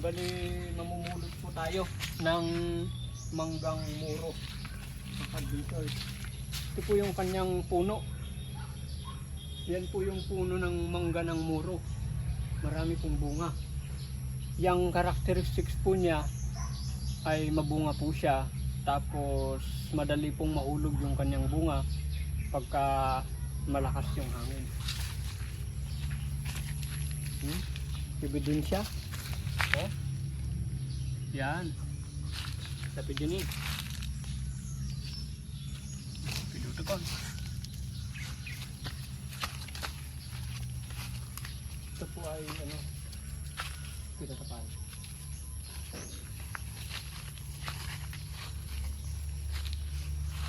Bali, mamumulot po tayo ng manggang muro. Nakadito. Ito po yung kanyang puno. Yan po yung puno ng mangga ng muro. Marami pong bunga. Yung characteristics po niya ay mabunga po siya. Tapos madali pong mahulog yung kanyang bunga pagka malakas yung hangin. Hmm? Ebidensya. Oh. Yan. Tapi din eh. Pinuto ko. Ito po ay ano, pinatapan.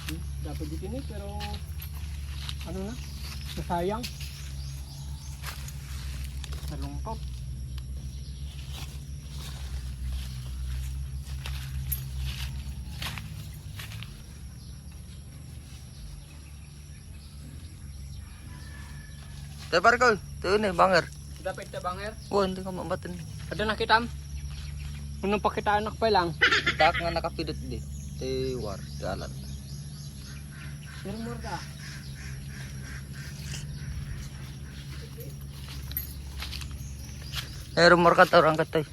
Hmm, dapat din eh, pero ano na, nasayang. Nalungkot. Tayo Parkoy, tayo ni banger. Dapat na banger. Oh, hindi ka mamatin. Ada nakitam. Unang pakita anak pa lang. Tak nga nakapidot di. Tayo war, jalan. Pero mo ka. Eh, rumor ka tayo, angkat tayo.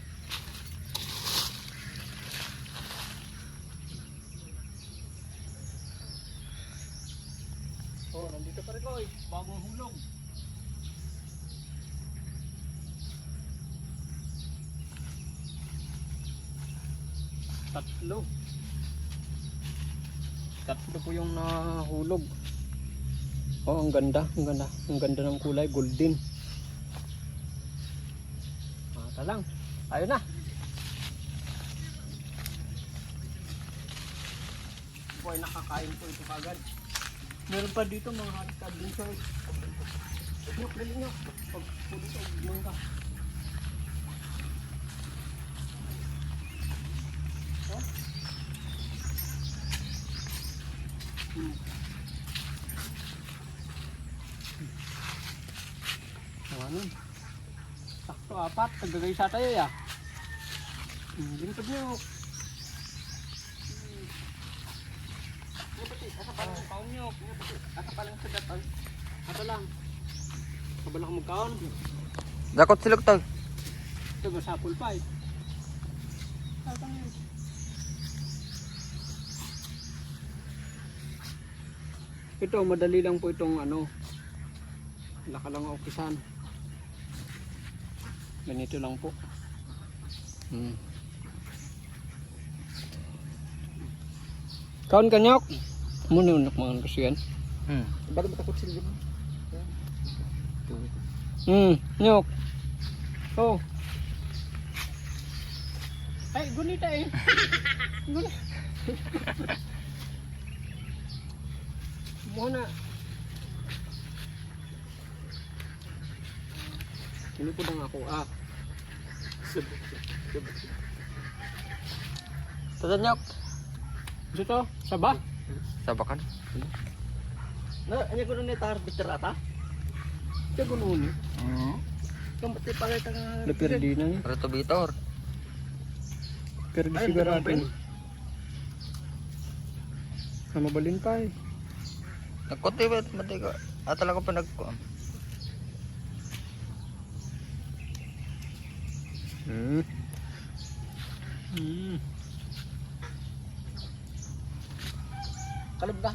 Oh, nandito pa rin ko. Bagong hulog. Tatlo. Tatlo po yung nahulog. Oh, ang ganda, ang ganda. Ang ganda ng kulay, golden. Mata lang. Ayun na. Po ay nakakain po ito kagad. Meron pa dito mga hotcard din sir. Nyok, dali nyok. Pag sa mangga. Ano? Sakto apat. Tagagay sa tayo ya. Hmm, lingkod nyok. Ano? Asa pa lang kaon nyok? Ano? Asa pa lang sa datan? Ato lang. Kabala ka magkaon. Dakot silog tayo. Ito ba sapul pa eh. Yun. Ito, madali lang po itong ano. Laka lang okisan. Ganito lang po. Hmm. Kaon kanyok. Muna unak mga kasi yan. Hmm. Baru takut sih gitu. Hmm, nyok. Oh. Ay, gunita eh. Gunita. Muna. Ini po lang ako ah. Tatanyok. Dito, saba. Sabakan. Nah, ini kuno nih tar bicara ata. Ito gununi. Hmm. Kamu pasti pakai tengah. Leperdi na ni. Reto bitor. Perdi Ay, sigurado. hindi Sama balin pa eh. Nagkote ba? Mati ko. Atala ko pa. Hmm. Hmm. Kalau buka.